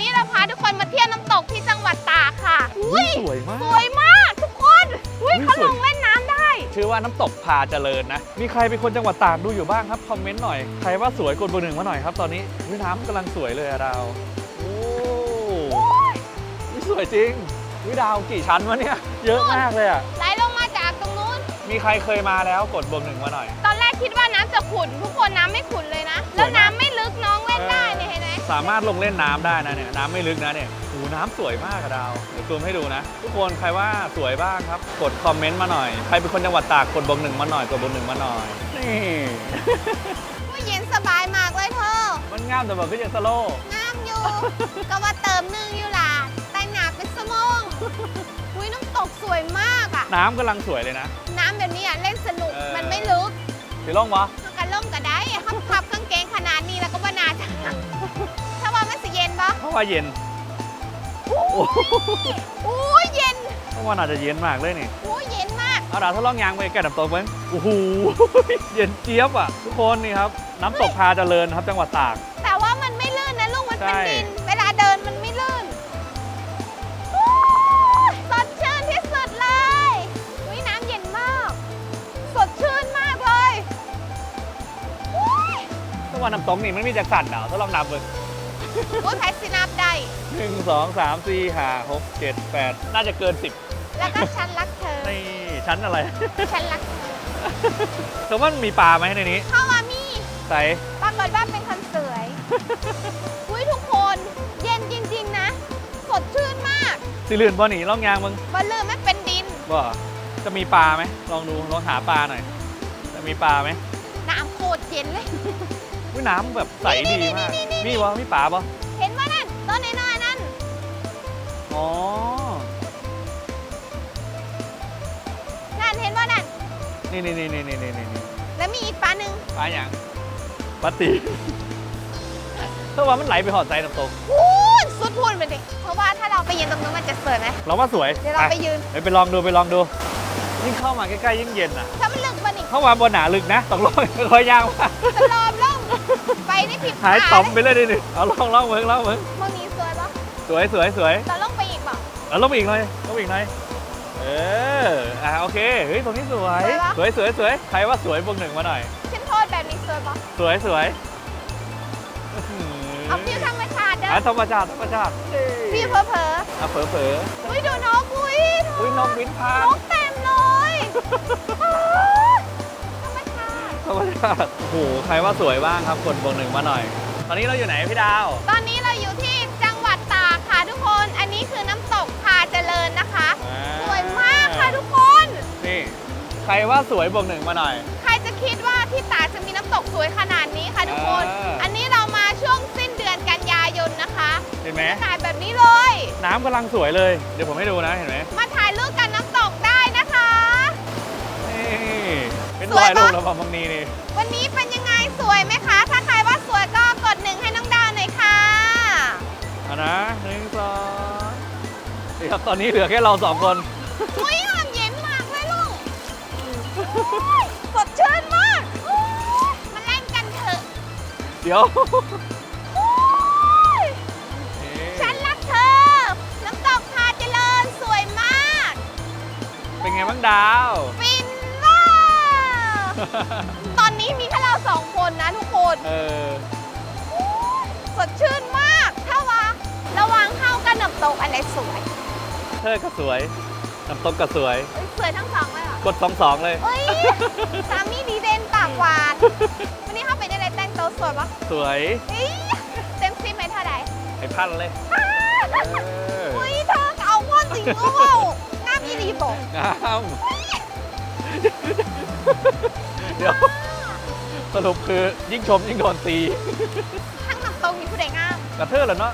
นี้เราพาทุกคนมาเที่ยวน้ำตกที่จังหวัดตากค่ะอุ้ยสวยมาก สวยมากทุกคนอุ้ยอุ๊ยเขาสลวยงเล่นน้ำได้ ชื่อว่าน้ำตกพาเจริญนะ มีใครเป็นคนจังหวัดตากดูอยู่บ้างครับ คอมเมนต์หน่อย ใครว่าสวยกดเบอร์หนึ่งมาหน่อยครับตอนนี้วิน้ำกำลังสวยเลยอะดาวโอ้นี่สวยจริงวิดาวกี่ชั้นวะเนี่ย เยอะมากเลยอะไหลลงมาจากตรงนู้น มีใครเคยมาแล้วกดเบอร์หนึ่งมาหน่อย ตอนแรกคิดว่าน้ำจะขุ่นทุกคนน้ำไม่ขุ่นเลยนะ สามารถลงเล่นน้ำได้นะเนี่ยน้ำไม่ลึกนะเนี่ยโอ้น้ำสวยมากอะดาวเดี๋ยวซูมให้ดูนะ ทุกคนใครว่าสวยบ้างครับ กดคอมเมนต์มาหน่อยใครเป็นคนจังหวัดตากกดเบอร์หนึ่งมาหน่อยกดเบอร์หนึ่งมาหน่อยนี่ว่าเย็นสบายมากเลยเธอมันงามแต่แบบก็ยังสโลว์น้ำอยู่ก็ว่าเติมนึงอยู่ล่ะแต่หนาเป็นสมองอุ้ยน้ำตกสวยมากอะน้ำกำลังสวยเลยนะ น้ำแบบนี้อะเล่นสนุกเออมันไม่ลึกสีล่องวะ เย็นปะเพราะว่าเย็นอู้โอ้โหอู้เย็นเพราะว่าน่าจะเย็นมากเลยนี่อู้เย็นมากเอาดาวทดลองยางไปแก่ดับโตเบิ้งโอ้โหเย็นเจี๊ยบอะ ทุกคนนี่ครับ น้ำตกพาเจริญครับจังหวัดตาก แต่ว่ามันไม่ลื่นนะลูกมันเป็นใช่ดิน เวลาเดินมันไม่ลื่นอู้สดชื่นที่สุดเลยอุ้ยน้ำเย็นมาก สดชื่นมากเลยอุ้ยจังหวัดน้ำตกนี่มันมีจากสันดาวทดลองนับเบิ้ง อุ้ยแพซินับได้ หนึ่งสองสามสี่ห้าหกเจ็ดแปดน่าจะเกินสิบแล้วก็ฉันรักเธอ นี่ชั้นอะไร ฉันรักเธอแต่ว่ามันมีปลาไหมในนี้เข้ามามีใส่ปรากฏว่าเป็นคนสวย อุ้ยทุกคน เย็นจริงๆนะ สดชื่นมากสีเหลือนบ่หนีลองยางมึงบอลลืมไม่เป็นดิน บ่จะมีปลาไหมลองดูลองหาปลาหน่อย จะมีปลาไหมน้ำโคตรเย็นเลย อุ้ยน้ำแบบใสดีมากนี่นี่นี่นี่มีวะมีปลาปะเห็นว่านั่นต้นน้อยๆนั่น อ๋อ นั่นเห็นว่านั่น นี่นี่นี่นี่นี่นี่นี่แล้วมีอีกปลาหนึ่งปลาอย่างปลาตีถ้าว่ามันไหลไปหอดใจน้ำตกพูนสุดพูนไปดิเพราะว่าถ้าเราไปยืนตรงนู้นมันจะสวยไหมเราว่าสวยเดี๋ยวเราไปยืน ไปไปลองดูไปลองดูยิ่งเข้ามาใกล้ๆยิ่งเย็นอะถ้ามันลึกมันอีกเข้ามาบนหนาลึกนะต้องลองค่อยๆย่างมา จะลอ มล่องไปได้ผิดหายต่อมไปเลยดิดิเอาลองลองเมืองลองเมืองมึงนี้สวยปะสวยสวยสวยเราล่องไปอีกเปล่าเอาลงไปอีกหน่อยลงไปอีกหน่อยเอออะโอเคเฮ้ยตรงนี้สวยสวยปะสวยสวยสวยใครว่าสวยบวกหนึ่งมาหน่อยฉันโทษแบบนี้สวยปะสวยสวยเอาฟิวธรรมชาติเด้ออะธรรมชาติธรรมชาติฟิวเผลอเผลออะเผลอเผลอๆอุ้ยดูนกอุ้ยอุ้ยนกบินผ่านนกเต็มเลย ธรรมชาติโอ้โหใครว่าสวยบ้างครับกดบวกหนึ่งมาหน่อย ตอนนี้เราอยู่ไหนพี่ดาว ตอนนี้เราอยู่ที่จังหวัดตากค่ะทุกคน อันนี้คือน้ำตกพาเจริญนะคะ อ่า สวยมากค่ะทุกคน นี่ใครว่าสวยบวกหนึ่งมาหน่อย ใครจะคิดว่าที่ตากจะมีน้ำตกสวยขนาดนี้ค่ะทุกคน อ่า อันนี้เรามาช่วงสิ้นเดือนกันยายนนะคะเห็นไหมอากาศแบบนี้เลย น้ำกำลังสวยเลย เดี๋ยวผมให้ดูนะเห็นไหม มา เป็นสรวอยยปะรูปแล้วบางนี้นี่ วันนี้เป็นยังไงสวยไหมคะ ถ้าใครว่าสวยก็กดหนึ่งให้น้องดาวหน่อยค่ะเอานะหนึ่งสองนี่ครับตอนนี้เหลือแค่เราสองคน อุ้ยน้ำเย็นมากเลยลุงอุ๊ยสดชื่นมากอุ๊ยมาเล่นกันเถอะเดี๋ยวอุ๊ยนี่ฉันรักเธอ น้ำตกพาเจริญสวยมาก เป็นไงบ้างดาวฟินมาก ตอนนี้มีแค่เราสองคนนะทุกคนเออสดชื่นมาก ถ้าว่าระหวังเข้ากันน้ำตกอันไหนสวยเธอก็สวยน้ำตกก็สวย เอ้ยสวยทั้งสองเลยเหรอกดสองสองเลย เอ้ย สามีดีเด่นปากหวาน วันนี้เขาเป็นอะไรแต่งตัวสวยปะสวยเอ้ยเต็มซิมไหมเท่าไหร่ไอ้พันเลยอ้าเอออุ้ยเธอเอาพ่อจริงก็ว่าวงามอีรีบอกงาม เดี๋ยวสรุปคือยิ่งชมยิ่งโดนตีทั้งน้ำตรงมีผู้ใดงามกระเทอเหรอเนาะ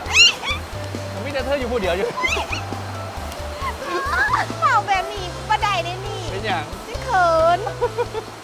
มันมีแต่เธออยู่ผู้เดียวอยู่เปล่าแบบนี้ประไดได้นี่ เป็นอย่างสิเขิน